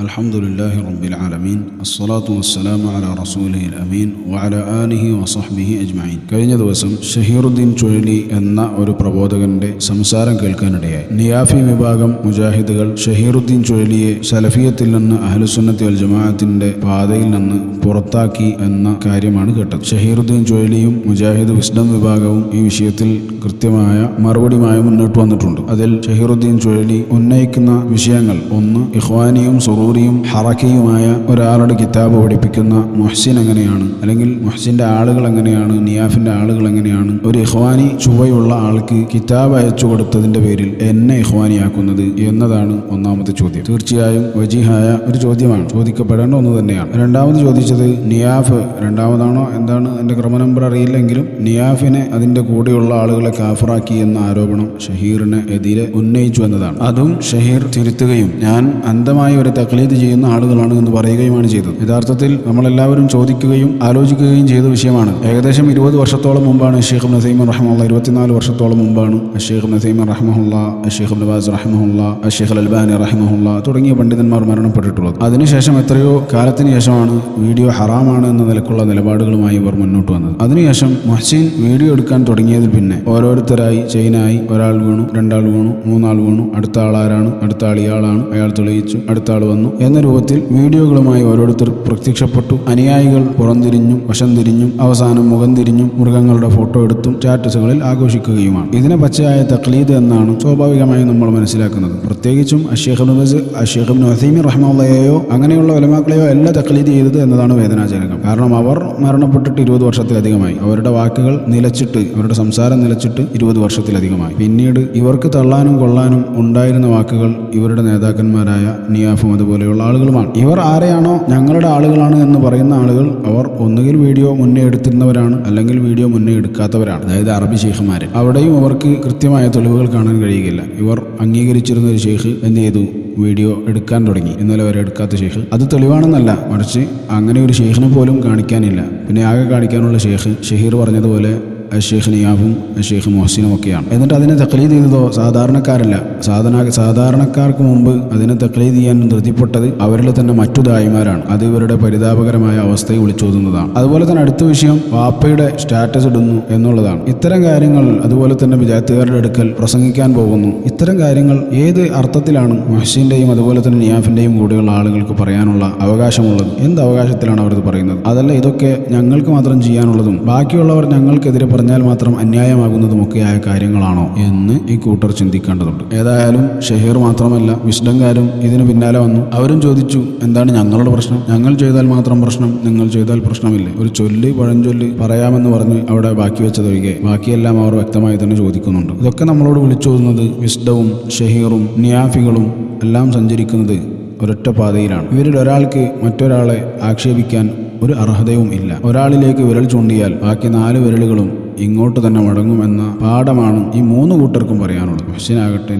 الحمد لله رب العالمين الصلاة والسلام على رسوله الأمين وعلى آله وصحبه أجمعين കഴിഞ്ഞ ദിവസം ഷഹീറുദ്ദീൻ ചുഴലി എന്ന ഒരു പ്രബോധകന്റെ സംസാരം കേൾക്കാനിടയായി നിയാഫി വിഭാഗം മുജാഹിദുകൾ ഷഹീറുദ്ദീൻ ചുഴലിയെ സലഫിയത്തിൽ നിന്ന് അഹ്ലുസുന്നത്തി വൽ ജമാഅത്തിന്റെ പാതയിൽ നിന്ന് പുറത്താക്കി എന്ന കാര്യമാണ് കേട്ടത് ഷഹീറുദ്ദീൻ ചുഴലിയും മുജാഹിദ് വിസ്ഡം വിഭാഗവും ഈ വിഷയത്തിൽ കൃത്യമായ മറുപടിയുമായി മുന്നോട്ട് വന്നിട്ടുണ്ട് അതിൽ ഷഹീറുദ്ദീൻ ചുഴലി ഉന്നയിക്കുന്ന വിഷയങ്ങൾ ഒന്ന് ഇഖ്വാനിയും സുറൂറിയും ഹറക്കിയുമായ ഒരാളുടെ കിതാബ് പഠിപ്പിക്കുന്ന മുഹ്സിൻ എങ്ങനെയാണ്? അല്ലെങ്കിൽ മുഹ്സിന്റെ ആളുകൾ എങ്ങനെയാണ്? നിയാഫിന്റെ ആളുകൾ എങ്ങനെയാണ്? ഒരു ഇഹ്വാനി ചുവയുള്ള ആൾക്ക് കിതാബ് അയച്ചു കൊടുത്തതിന്റെ പേരിൽ എന്നെ ഇഹ്വാനിയാക്കുന്നത് എന്നതാണ് ഒന്നാമത്തെ ചോദ്യം. തീർച്ചയായും വജീഹായ ഒരു ചോദ്യമാണ്. ചോദിക്കപ്പെടേണ്ട ഒന്ന് തന്നെയാണ്. രണ്ടാമത് ചോദിച്ചത് നിയാഫ് രണ്ടാമതാണോ? എന്താണ് എന്റെ ക്രമ നമ്പർ അറിയില്ലെങ്കിലും നിയാഫിനെ അതിന്റെ കൂടെയുള്ള ആളുകളെ കാഫറാക്കി എന്ന ആരോപണം ഷഹീറിന് എതിരെ ഉന്നയിച്ചു എന്നതാണ്. അതും ഷഹീർ തിരുത്തുകയും ഞാൻ അന്ധമായി ഒരു തക്ലീദ് ചെയ്യുന്ന ആളുകളാണ് എന്ന് പറയുകയുമാണ് ചെയ്തത്. യഥാർത്ഥത്തിൽ നമ്മളെല്ലാവരും ചോദിക്കുകയും ആലോചിക്കുകയും ചെയ്ത വിഷയമാണ്. ഏകദേശം ഇരുപത് വർഷത്തോളം മുമ്പാണ് ഷെയ്ഖ് നസീമൻ റഹ്മുള്ള ഇരുപത്തിനാല് വർഷത്തോളം മുമ്പാണ് ഷെയ്ഖ് നസീമൻ റഹ്മുള്ള ഷെയ്ഖ് നവാസ് റഹ്മുള്ള ഷെയ്ഖ് അൽബാനി റഹ്മുള്ള തുടങ്ങിയ പണ്ഡിതന്മാർ മരണപ്പെട്ടിട്ടുള്ളത്. അതിനുശേഷം എത്രയോ കാലത്തിന് ശേഷമാണ് വീഡിയോ ഹറാമാണ് എന്ന നിലക്കുള്ള നിലപാടുകളുമായി ഇവർ മുന്നോട്ട് വന്നത്. അതിനുശേഷം മൊഹ്സീൻ വീഡിയോ എടുക്കാൻ തുടങ്ങിയതിൽ പിന്നെ ഓരോരുത്തരായി ചെയിനായി ഒരാൾ വീണു രണ്ടാൾ വീണു മൂന്നാൾ വീണു അടുത്ത ആളാരാണ് അടുത്ത ആൾ ഇയാളാണ് അയാൾ തെളിയിച്ചു അടുത്ത ആൾ വന്നു. എന്ന രൂപത്തിൽ വീഡിയോകളുമായി ഓരോരുത്തർ പ്രത്യക്ഷപ്പെട്ടു. അനുയായികൾ പുറംതിരിഞ്ഞും വശം തിരിഞ്ഞും അവസാനം മുഖം തിരിഞ്ഞും മൃഗങ്ങളുടെ ഫോട്ടോ എടുത്തും സ്റ്റാറ്റസുകളിൽ ആഘോഷിക്കുകയുമാണ്. ഇതിനെ പച്ചയായ തക്ലീദ് എന്നാണ് സ്വാഭാവികമായും നമ്മൾ മനസ്സിലാക്കുന്നത്. പ്രത്യേകിച്ചും അഷേഖ് നബസ് അഷേഖ് നസീമി റഹ്മുള്ളയെയോ അങ്ങനെയുള്ള ഒലമാക്കളെയോ അല്ല തക്ലീദ് ചെയ്തത് എന്നതാണ് വേദനാജനകം. കാരണം അവർ മരണപ്പെട്ടിട്ട് ഇരുപത് വർഷത്തിലധികമായി. അവരുടെ വാക്കുകൾ നിലച്ചിട്ട് അവരുടെ സംസാരം നിലച്ചിട്ട് ഇരുപത് വർഷത്തിലധികമായി. പിന്നീട് ഇവർക്ക് തള്ളാനും കൊള്ളാനും ഉണ്ടായിരുന്ന വാക്കുകൾ ഇവരുടെ നേതാക്കന്മാരായ നിയാഫും അതുപോലെയുള്ള ആളുകളുമാണ്. ഇവർ ആരെയാണോ ഞങ്ങളുടെ ആളുകളാണ് എന്ന് പറയുന്ന ആളുകൾ അവർ ഒന്നുകിൽ വീഡിയോ മുന്നേ എടുത്തിരുന്നവരാണ് അല്ലെങ്കിൽ വീഡിയോ മുന്നേ എടുക്കാത്തവരാണ്. അതായത് അറബി ഷെയ്ഖുമാർ അവിടെയും അവർക്ക് കൃത്യമായ തെളിവുകൾ കാണാൻ കഴിയുകയില്ല. ഇവർ അംഗീകരിച്ചിരുന്ന ഒരു ഷെയ്ഖ് എന്ത് ചെയ്തു വീഡിയോ എടുക്കാൻ തുടങ്ങി. ഇന്നലെ വരെ എടുക്കാത്ത ഷെയ്ഖ് അത് തെളിവാണെന്നല്ല. മറിച്ച് അങ്ങനെ ഒരു ഷെയ്ഖിനെ പോലും കാണിക്കാനില്ല. പിന്നെ ആകെ കാണിക്കാനുള്ള ഷെയ്ഖ് ഷഹീർ പറഞ്ഞതുപോലെ ഷെയ്ഖ് നിയാഫും ഷെയ്ഖ് മൊഹസിനും ഒക്കെയാണ്. എന്നിട്ട് അതിനെ തക്ലീദ് ചെയ്തതോ? സാധാരണക്കാരല്ല. സാധാരണ സാധാരണക്കാർക്ക് മുമ്പ് അതിനെ തക്ലീദ് ചെയ്യാൻ ധൃതിപ്പെട്ടത് അവരിൽ തന്നെ മറ്റു ദായിമാരാണ്. അത് ഇവരുടെ പരിതാപകരമായ അവസ്ഥയെ വിളിച്ചോതുന്നതാണ് അതുപോലെ തന്നെ അടുത്ത വിഷയം വാപ്പയുടെ സ്റ്റാറ്റസ് ഇടുന്നു എന്നുള്ളതാണ്. ഇത്തരം കാര്യങ്ങൾ അതുപോലെ തന്നെ വിജയത്തുകാരുടെ അടുക്കൽ പ്രസംഗിക്കാൻ പോകുന്നു. ഇത്തരം കാര്യങ്ങൾ ഏത് അർത്ഥത്തിലാണ് മഹസിന്റെയും അതുപോലെ തന്നെ നിയാഫിന്റെയും കൂടെയുള്ള ആളുകൾക്ക് പറയാനുള്ള അവകാശമുള്ളത്? എന്ത് അവകാശത്തിലാണ് അവർ പറയുന്നത്? അതല്ല ഇതൊക്കെ ഞങ്ങൾക്ക് മാത്രം ചെയ്യാനുള്ളതും ബാക്കിയുള്ളവർ ഞങ്ങൾക്കെതിരെ പറഞ്ഞാൽ മാത്രം അന്യായമാകുന്നതുമൊക്കെയായ കാര്യങ്ങളാണോ എന്ന് ഈ കൂട്ടർ ചിന്തിക്കേണ്ടതുണ്ട്. ഏതായാലും ഷെഹീർ മാത്രമല്ല വിസ്ഡംകാരും ഇതിന് പിന്നാലെ വന്നു. അവരും ചോദിച്ചു എന്താണ് ഞങ്ങളുടെ പ്രശ്നം? ഞങ്ങൾ ചെയ്താൽ മാത്രം പ്രശ്നം നിങ്ങൾ ചെയ്താൽ പ്രശ്നമില്ല? ഒരു ചൊല്ല് പഴഞ്ചൊല്ല് പറയാമെന്ന് പറഞ്ഞ് അവിടെ ബാക്കി വെച്ചതൊഴികെ ബാക്കിയെല്ലാം അവർ വ്യക്തമായി തന്നെ ചോദിക്കുന്നുണ്ട്. ഇതൊക്കെ നമ്മളോട് വിളിച്ചോതുന്നത് വിസ്ഡവും ഷഹീറും നിയാഫികളും എല്ലാം സഞ്ചരിക്കുന്നത് ഒരൊറ്റ പാതയിലാണ്. ഇവരിൽ ഒരാൾക്ക് മറ്റൊരാളെ ആക്ഷേപിക്കാൻ ഒരു അർഹതയും ഇല്ല. ഒരാളിലേക്ക് വിരൽ ചൂണ്ടിയാൽ ബാക്കി നാല് വിരലുകളും ഇങ്ങോട്ട് തന്നെ മടങ്ങുമെന്ന പാഠമാണ് ഈ മൂന്ന് കൂട്ടർക്കും പറയാനുള്ളത്.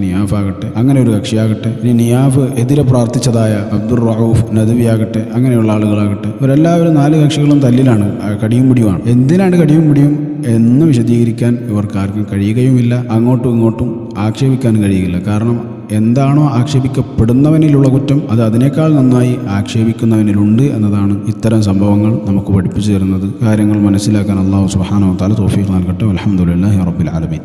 നിയാഫ് ആകട്ടെ അങ്ങനെ ഒരു കക്ഷിയാകട്ടെ ഇനി നിയാഫ് എതിരെ പ്രാർത്ഥിച്ചതായ അബ്ദുൾ റൌഫ് നദവിയാകട്ടെ അങ്ങനെയുള്ള ആളുകളാകട്ടെ ഇവരെല്ലാവരും നാല് കക്ഷികളും തല്ലിലാണ് കടിയും പിടിയുമാണ്. എന്തിനാണ് കടിയും പിടിയും എന്ന് വിശദീകരിക്കാൻ ഇവർക്ക് ആർക്കും കഴിയുകയുമില്ല. അങ്ങോട്ടും ഇങ്ങോട്ടും ആക്ഷേപിക്കാൻ കഴിയില്ല കാരണം എന്താണോ ആക്ഷേപിക്കപ്പെടുന്നവനിലുള്ള കുറ്റം അത് അതിനേക്കാൾ നന്നായി ആക്ഷേപിക്കുന്നവനിലുണ്ട് എന്നതാണ് ഇത്തരം സംഭവങ്ങൾ നമുക്ക് പഠിപ്പിച്ചു തരുന്നത്. കാര്യങ്ങൾ മനസ്സിലാക്കാൻ അള്ളാഹു സുഹാനോ താല തോഫീഖ് നൽകട്ടെ. അലഹമുല്ലാ റബ്ബിൽ ആലമീൻ.